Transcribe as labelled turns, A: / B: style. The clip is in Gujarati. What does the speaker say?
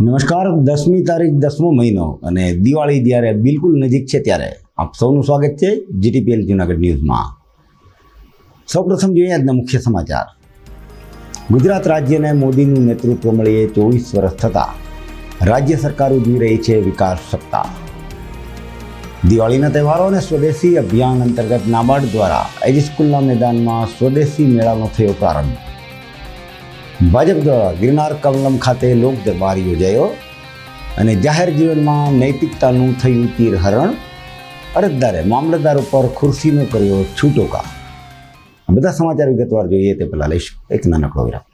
A: નમસ્કાર, દસમી તારીખ દસમો મહિનો અને દિવાળી જ્યારે બિલકુલ નજીક છે ત્યારે આપ સૌનું સ્વાગત છે જીટીપીએલ જુનાગઢ ન્યૂઝમાં. સૌપ્રથમ જોઈએ આજના મુખ્ય સમાચાર. ગુજરાત રાજ્યને મોદીનું નેતૃત્વ મળીએ ચોવીસ વર્ષ થતાં. રાજ્ય સરકાર ઉજવી રહી છે વિકાસ સપ્તાહ. દિવાળીના તહેવારો અને સ્વદેશી અભિયાન અંતર્ગત નાબાર્ડ દ્વારા એજી સ્કૂલના મેદાનમાં સ્વદેશી મેળાનો થયો પ્રારંભ. ભાજપ દ્વારા ગિરનાર કમલમ ખાતે લોક દરબાર યોજાયો અને જાહેર જીવનમાં નૈતિકતાનું થયું તીરહરણ અરજદારે મામલતદાર ઉપર ખુરશીનો કર્યો છૂટો કા આ બધા સમાચાર વિગતવાર જોઈએ તે પહેલાં લઈશું. એક નાનકડો વિરામ.